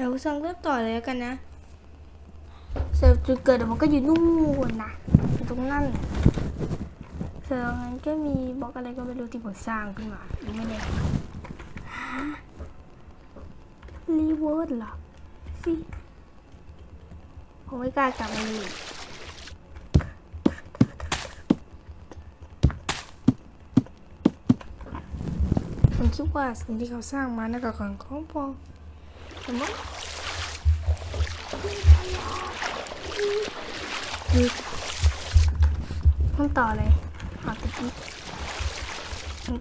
เราสร้างเริ่มต่อเลยกันนะเสร็จจุดเกิดมันก็อยู่นู่นนะอยู่ตรงนั้นเสร็จงั้นก็มีบล็อกอะไรก็ไม่รู้ที่ผมสร้างขึ้นมายังไม่ได้รีเวิร์ดเหรอสิผมไม่กล้ากลับมาเลยผมคิดว่าสิ่งที่เขาสร้างมาน่าจะของของพอ มมติดูห้องต่อเลยหอตึกนี้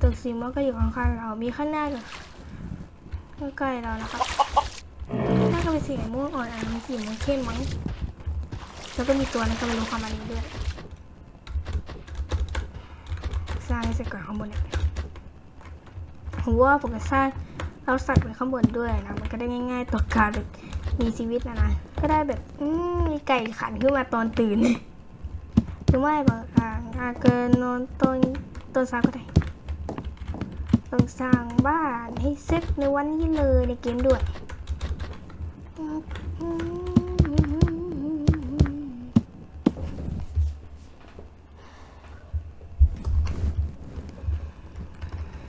ตึกสีม่วงก็อยู่ข้างๆเรา มีข้างหน้ากับใกล้เรานะครับน่าจะเป็นสีม่วงอ่อนอันนี้สีม่วงเข้มมั้ง แล้วก็มีตัวนั้นก็ไม่รู้ความอันนี้ด้วย สร้างให้เสร็จก่อนข้างบนเนี่ยผมว่าผมจะสร้าง เราสัตว์ไว้ข้างบนด้วยนะ มันก็ได้ง่าย ๆต่อการแบบมีชีวิตนะนะก็ได้แบบอืมมีไก่ขันขึ้นมาตอนตื่นหรือไม่บางครั้งอาเกินนอนต้นต้นซาก็ได้ต้องสร้างบ้านให้เสร็จในวันนี้เลยในเกมด้วย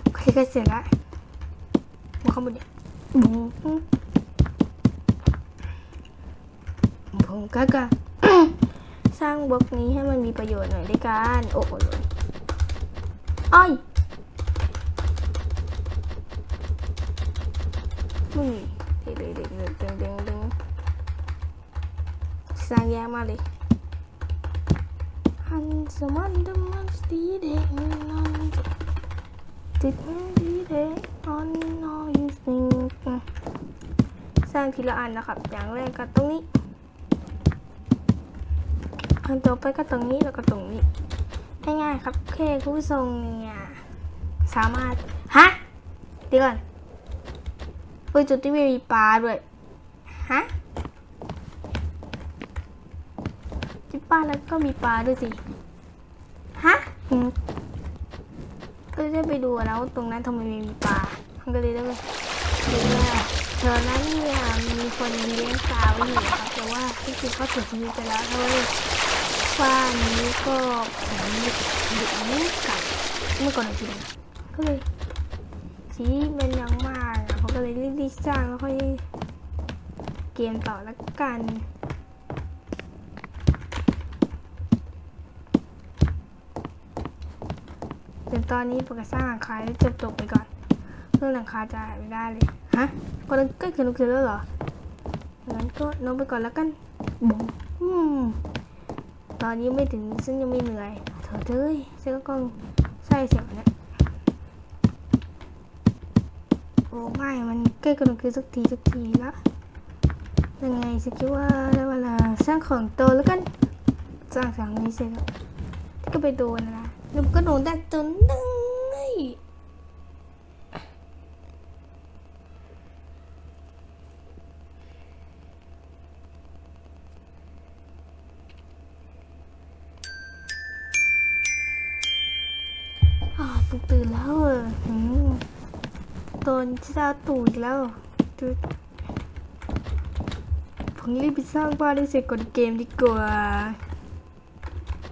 โอเคก็เสร็จแล้ว มาเข้ามาเนี่ยบุ้งผมก็จะสร้างบล็อกนี้ให้มันมีประโยชน์หน่อยด้วยกันโอ้โหเลยอ้อยมึงเด็งเด็งเด็งเด็งเด็งเด็งสร้างแย่มากเลย Han som aldrig måste i det innan ติด ติดีเดออนนอยูสิงสร้างทีละอันนะครับ อย่างแรกก็ตรงนี้ อันต่อไปก็ตรงนี้แล้วก็ตรงนี้ง่ายๆครับแค่ผู้ทรงเนี่ยสามารถ ฮะเดี๋ยวก่อนเฮ้ยจุดที่ไม่มีปลาด้วย ฮะจุดปลาแล้วก็มีปลาด้วยสิ ฮะ ก็ได้ไปดูแล้วตรงนั้นทำไมมีปลามันก็เลยได้ไปดูว่าแถวนั้นเนี่ยมีคนเลี้ยงปลาไว้อยู่ครับแต่ว่าที่จริงเขาเสียชีวิตไปแล้วเลยบ้านนี้ก็ผมหยุดหยุดนี้กับเมื่อก่อนหน่อยทีเดียวก็เลยชีวิตมันยังมากอะเขาก็เลยรีบๆสร้างแล้วค่อยเกมต่อละกัน เดี๋ยวตอนนี้ปกสร้างหลังคาให้จบจบไปก่อนเรื่องหลังคาจะหายไม่ได้เลยฮะพอเราใกล้คืนคืนแล้วเหรองั้นก็นอนไปก่อนแล้วกันบุ้งอืมตอนนี้ไม่ถึงซึ่งยังไม่เหนื่อยเถอะเอ้ยฉันก็คงใส่เสียงเนี่ยโอ้ไม่มันใกล้กันคืนสักทีสักทีละยังไงฉันคิดว่าได้เวลาสร้างของโตแล้วกันสร้างสังนี้เสร็จแล้วก็ไปโดนนะ แล้วมันก็โดนได้จนนึงไงอ่าตื่นตื่นแล้วเออตอนเช้าตู่อีกแล้วตื่นผมรีบไปสร้างบ้านให้เสร็จก่อนเกมดีกว่า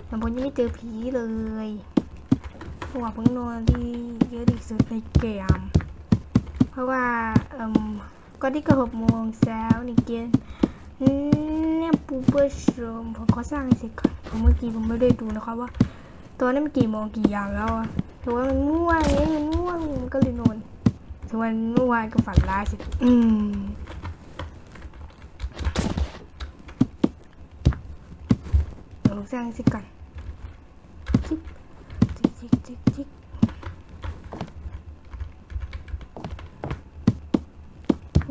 แต่ผมยังไม่เจอผีเลยเพราะว่าผมนอนที่เยอะที่สุดในเกม เพราะว่าเอ่มก่อนที่ก็หกโมงเช้าในเกมเนี่ยปูเปอร์ชมผมขอสร้างเสร็จก่อนผมเมื่อกี้ผมไม่ได้ดูนะครับว่าตอนนั้นมันกี่โมงกี่ยามแล้วอะแต่ว่ามันม่วงไงมันม่วงมันก็เลยนอนถึงวันเมื่อวานก็ฝันร้ายสิอืมลองสร้างสิก่อน จิกจิกจิกจิกจิก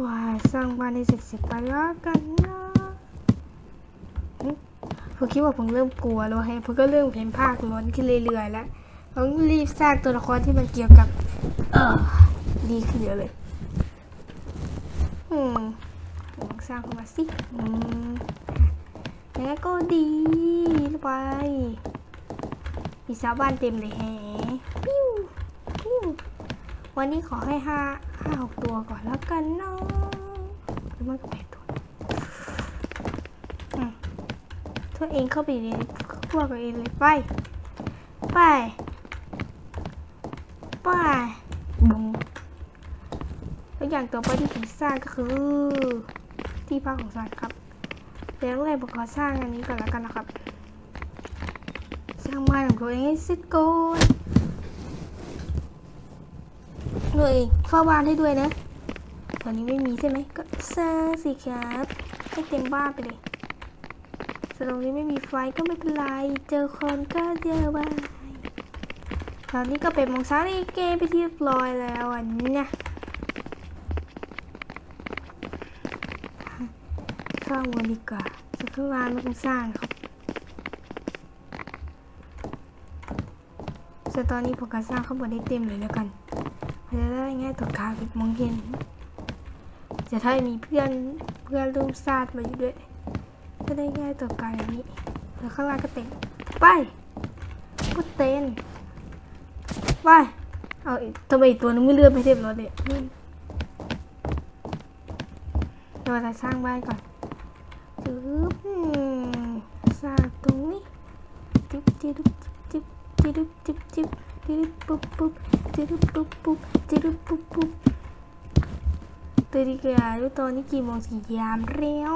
ว้าสร้างบ้านให้เสร็จๆไปแล้วกันนะผมคิดว่าผมเริ่มกลัวแล้วให้ผมก็เริ่มเห็นภาคล้นขึ้นเรื่อยๆแล้วต้องรีบสร้างตัวละครที่มันเกี่ยวกับเออดีขึ้นเยอะเลยอืมลองสร้างเข้ามาสิอืมแล้วก็ดีไป มีชาวบ้านเต็มเลยแฮปิ้วปิ้ววันนี้ขอให้ห้าห้าหกตัวก่อนแล้วกันเนาะมันก็ไปตัวตัวเองเข้าไปในพวกตัวเองเลยไป ไป ไปบุ้งแล้วอย่างต่อไปที่ผมสร้างก็คือ ที่พักของสัตว์ครับเดี๋ยวแรกผมขอสร้างอันนี้ก่อนแล้วกันนะครับ สร้างบ้านของตัวเองให้เสร็จก่อนเลยเฝ้าบ้านให้ด้วยนะตอนนี้ไม่มีใช่ไหมก็สร้างสิครับให้เต็มบ้านไปเลยส่วนตรงนี้ไม่มีไฟก็ไม่เป็นไร เจอคนก็เจอบ้านตอนนี้ก็เป็นโมงเช้าในเกมไปที่เรียบร้อยแล้วอันนี้นะสร้างวันดีกว่าจากข้างล่างไม่ต้องสร้างครับ ส่ตอนนี้ผมก็สร้างข้างบนได้เต็มเลยแล้วกันมันจะได้ง่ายต่อการมองเห็น จะถ้ามีเพื่อนเพื่อนร่วมชาติมาอยู่ด้วยก็ได้ง่ายต่อการอย่างนี้แล้วข้างล่างก็เต็มไปก็เต้นไปเอาทำไมตัวนึงไม่เลื่อนไปเทียบรถเนี่ยเราจะสร้างบ้านก่อนจึ๊บสร้างตรงนี้จิ๊บจิ๊บจิ๊บ จิ๊บจิบจิบจิ๊บปุ๊บปุ๊บจิ๊บปุ๊บปุ๊บจิ๊บปุ๊บปุ๊บตื่นดีกว่าดูตอนนี้กี่โมงสี่ยามเร็ว